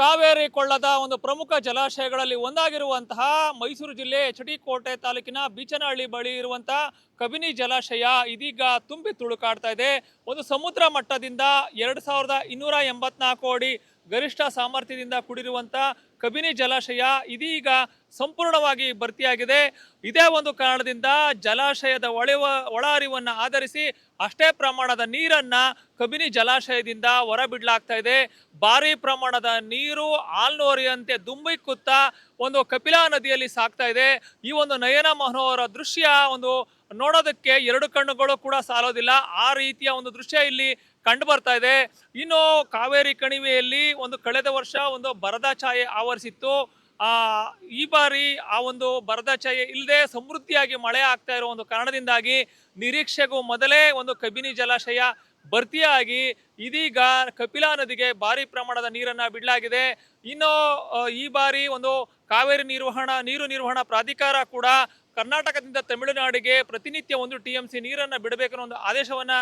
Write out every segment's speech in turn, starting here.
ಕಾವೇರಿ ಕೊಳ್ಳದ ಒಂದು ಪ್ರಮುಖ ಜಲಾಶಯಗಳಲ್ಲಿ ಒಂದಾಗಿರುವಂತಹ ಮೈಸೂರು ಜಿಲ್ಲೆ ಎಚ್ ಡಿ ಕೋಟೆ ತಾಲೂಕಿನ ಬೀಚನಹಳ್ಳಿ ಬಳಿ ಇರುವಂತಹ ಕಬಿನಿ ಜಲಾಶಯ ಇದೀಗ ತುಂಬಿ ತುಳುಕಾಡ್ತಾ ಇದೆ. ಒಂದು ಸಮುದ್ರ ಮಟ್ಟದಿಂದ ಎರಡು ಸಾವಿರದ ಇನ್ನೂರ ಎಂಬತ್ನಾಲ್ಕು ಅಡಿ ಗರಿಷ್ಠ ಸಾಮರ್ಥ್ಯದಿಂದ ಕೂಡಿರುವಂಥ ಕಬಿನಿ ಜಲಾಶಯ ಇದೀಗ ಸಂಪೂರ್ಣವಾಗಿ ಭರ್ತಿಯಾಗಿದೆ. ಇದೇ ಒಂದು ಕಾರಣದಿಂದ ಜಲಾಶಯದ ಒಳೆವ ಒಳ ಹರಿವನ್ನು ಆಧರಿಸಿ ಅಷ್ಟೇ ಪ್ರಮಾಣದ ನೀರನ್ನ ಕಬಿನಿ ಜಲಾಶಯದಿಂದ ಹೊರಬಿಡಲಾಗ್ತಾ ಇದೆ. ಭಾರಿ ಪ್ರಮಾಣದ ನೀರು ಆಲ್ನೋರಿಯಂತೆ ದುಂಬಿಕ್ಕುತ್ತಾ ಒಂದು ಕಪಿಲಾ ನದಿಯಲ್ಲಿ ಸಾಕ್ತಾ ಇದೆ. ಈ ಒಂದು ನಯನ ಮನೋಹರ ದೃಶ್ಯ ಒಂದು ನೋಡೋದಕ್ಕೆ ಎರಡು ಕಣ್ಣುಗಳು ಕೂಡ ಸಾಲೋದಿಲ್ಲ. ಆ ರೀತಿಯ ಒಂದು ದೃಶ್ಯ ಇಲ್ಲಿ ಕಂಡು ಬರ್ತಾ ಇದೆ. ಇನ್ನು ಕಾವೇರಿ ಕಣಿವೆಯಲ್ಲಿ ಒಂದು ಕಳೆದ ವರ್ಷ ಒಂದು ಬರದ ಛಾಯೆ ಆವರಿಸಿತ್ತು. ಆ, ಈ ಬಾರಿ ಆ ಒಂದು ಬರದ ಛಾಯೆ ಇಲ್ಲದೆ ಸಮೃದ್ಧಿಯಾಗಿ ಮಳೆ ಆಗ್ತಾ ಇರೋ ಒಂದು ಕಾರಣದಿಂದಾಗಿ ನಿರೀಕ್ಷೆಗೂ ಮೊದಲೇ ಒಂದು ಕಬಿನಿ ಜಲಾಶಯ ಭರ್ತಿಯಾಗಿ ಇದೀಗ ಕಪಿಲಾ ನದಿಗೆ ಭಾರಿ ಪ್ರಮಾಣದ ನೀರನ್ನ ಬಿಡಲಾಗಿದೆ. ಇನ್ನು ಈ ಬಾರಿ ಒಂದು ಕಾವೇರಿ ನಿರ್ವಹಣಾ, ನೀರು ನಿರ್ವಹಣಾ ಪ್ರಾಧಿಕಾರ ಕೂಡ ಕರ್ನಾಟಕದಿಂದ ತಮಿಳುನಾಡಿಗೆ ಪ್ರತಿನಿತ್ಯ ಒಂದು ಟಿ ಎಂ ಸಿ ನೀರನ್ನು ಬಿಡಬೇಕನ್ನೋ ಒಂದು ಆದೇಶವನ್ನ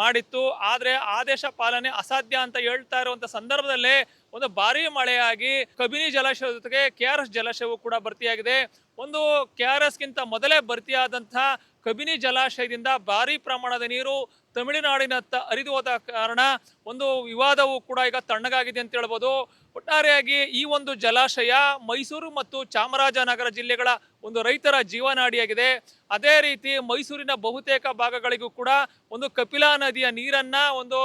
ಮಾಡಿತ್ತು. ಆದರೆ ಆದೇಶ ಪಾಲನೆ ಅಸಾಧ್ಯ ಅಂತ ಹೇಳ್ತಾ ಇರುವಂತ ಸಂದರ್ಭದಲ್ಲೇ ಒಂದು ಭಾರಿ ಮಳೆಯಾಗಿ ಕಬಿನಿ ಜಲಾಶಯ ಜೊತೆಗೆ ಕೆ ಆರ್ ಎಸ್ ಜಲಾಶಯವು ಕೂಡ ಭರ್ತಿಯಾಗಿದೆ. ಒಂದು ಕೆ ಆರ್ ಎಸ್ಗಿಂತ ಮೊದಲೇ ಭರ್ತಿಯಾದಂಥ ಕಬಿನಿ ಜಲಾಶಯದಿಂದ ಭಾರಿ ಪ್ರಮಾಣದ ನೀರು ತಮಿಳುನಾಡಿನತ್ತ ಹರಿದು ಹೋದ ಕಾರಣ ಒಂದು ವಿವಾದವು ಕೂಡ ಈಗ ತಣ್ಣಗಾಗಿದೆ ಅಂತ ಹೇಳ್ಬೋದು. ಒಟ್ಟಾರೆಯಾಗಿ ಈ ಒಂದು ಜಲಾಶಯ ಮೈಸೂರು ಮತ್ತು ಚಾಮರಾಜನಗರ ಜಿಲ್ಲೆಗಳ ಒಂದು ರೈತರ ಜೀವನಾಡಿಯಾಗಿದೆ. ಅದೇ ರೀತಿ ಮೈಸೂರಿನ ಬಹುತೇಕ ಭಾಗಗಳಿಗೂ ಕೂಡ ಒಂದು ಕಪಿಲಾ ನದಿಯ ನೀರನ್ನ ಒಂದು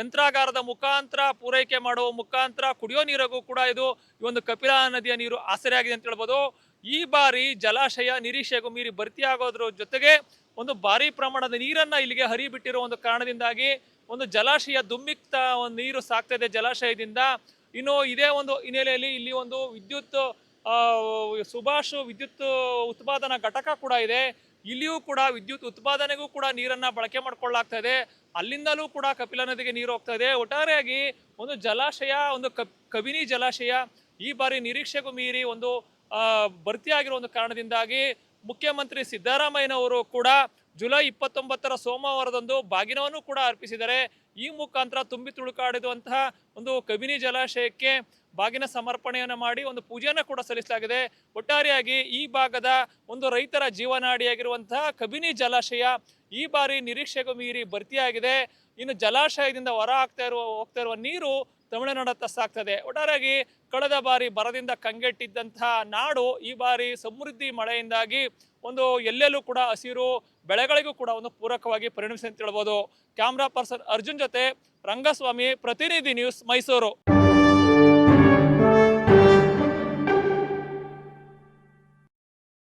ಯಂತ್ರಾಗಾರದ ಮುಖಾಂತರ ಪೂರೈಕೆ ಮಾಡುವ ಮುಖಾಂತರ ಕುಡಿಯೋ ನೀರಿಗೂ ಕೂಡ ಇದು ಈ ಒಂದು ಕಪಿಲಾ ನದಿಯ ನೀರು ಆಸರೆಯಾಗಿದೆ ಅಂತ ಹೇಳ್ಬೋದು. ಈ ಬಾರಿ ಜಲಾಶಯ ನಿರೀಕ್ಷೆಗೂ ಮೀರಿ ಭರ್ತಿಯಾಗೋದ್ರ ಜೊತೆಗೆ ಒಂದು ಭಾರಿ ಪ್ರಮಾಣದ ನೀರನ್ನ ಇಲ್ಲಿಗೆ ಹರಿಬಿಟ್ಟಿರೋ ಒಂದು ಕಾರಣದಿಂದಾಗಿ ಒಂದು ಜಲಾಶಯ ದುಮ್ಮಿಕ್ತ ಒಂದು ನೀರು ಸಾಕ್ತಾ ಇದೆ ಜಲಾಶಯದಿಂದ. ಇನ್ನು ಇದೇ ಒಂದು ಹಿನ್ನೆಲೆಯಲ್ಲಿ ಇಲ್ಲಿ ಒಂದು ವಿದ್ಯುತ್ ಸುಭಾಷ್ ವಿದ್ಯುತ್ ಉತ್ಪಾದನಾ ಘಟಕ ಕೂಡ ಇದೆ. ಇಲ್ಲಿಯೂ ಕೂಡ ವಿದ್ಯುತ್ ಉತ್ಪಾದನೆಗೂ ಕೂಡ ನೀರನ್ನ ಬಳಕೆ ಮಾಡ್ಕೊಳ್ಳಾಗ್ತಾ ಇದೆ ಅಲ್ಲಿಂದಲೂ ಕೂಡ ಕಪಿಲ ನದಿಗೆ ನೀರು ಹೋಗ್ತಾ ಇದೆ ಒಟ್ಟಾರೆಯಾಗಿ ಒಂದು ಜಲಾಶಯ, ಒಂದು ಕಬ್ ಕಬಿನಿ ಜಲಾಶಯ ಈ ಬಾರಿ ನಿರೀಕ್ಷೆಗೂ ಮೀರಿ ಒಂದು ಭರ್ತಿಯಾಗಿರೋ ಒಂದು ಕಾರಣದಿಂದಾಗಿ ಮುಖ್ಯಮಂತ್ರಿ ಸಿದ್ದರಾಮಯ್ಯನವರು ಕೂಡ ಜುಲೈ ಇಪ್ಪತ್ತೊಂಬತ್ತರ ಸೋಮವಾರದಂದು ಬಾಗಿನವನ್ನು ಕೂಡ ಅರ್ಪಿಸಿದರೆ ಈ ಮುಖಾಂತರ ತುಂಬಿ ತುಳುಕಾಡಿರುವಂತಹ ಒಂದು ಕಬಿನಿ ಜಲಾಶಯಕ್ಕೆ ಬಾಗಿನ ಸಮರ್ಪಣೆಯನ್ನು ಮಾಡಿ ಒಂದು ಪೂಜೆಯನ್ನು ಕೂಡ ಸಲ್ಲಿಸಲಾಗಿದೆ. ಒಟ್ಟಾರೆಯಾಗಿ ಈ ಭಾಗದ ಒಂದು ರೈತರ ಜೀವನಾಡಿಯಾಗಿರುವಂತಹ ಕಬಿನಿ ಜಲಾಶಯ ಈ ಬಾರಿ ನಿರೀಕ್ಷೆಗೂ ಮೀರಿ ಭರ್ತಿಯಾಗಿದೆ. ಇನ್ನು ಜಲಾಶಯದಿಂದ ಹೊರ ಆಗ್ತಾ ಇರುವ, ಹೋಗ್ತಾ ಇರುವ ನೀರು ತಮಿಳುನಾಡತ್ತ ಸಾಗ್ತದೆ. ಒಟ್ಟಾರಾಗಿ ಕಳೆದ ಬಾರಿ ಬರದಿಂದ ಕಂಗೆಟ್ಟಿದ್ದಂತಹ ನಾಡು ಈ ಬಾರಿ ಸಮೃದ್ಧಿ ಮಳೆಯಿಂದಾಗಿ ಒಂದು ಎಲ್ಲೆಲ್ಲೂ ಕೂಡ ಹಸಿರು, ಬೆಳೆಗಳಿಗೂ ಕೂಡ ಒಂದು ಪೂರಕವಾಗಿ ಪರಿಣಮಿಸಿ ಅಂತ ಹೇಳ್ಬೋದು. ಕ್ಯಾಮ್ರಾ ಪರ್ಸನ್ ಅರ್ಜುನ್ ಜೊತೆ ರಂಗಸ್ವಾಮಿ, ಪ್ರತಿನಿಧಿ ನ್ಯೂಸ್ ಮೈಸೂರು.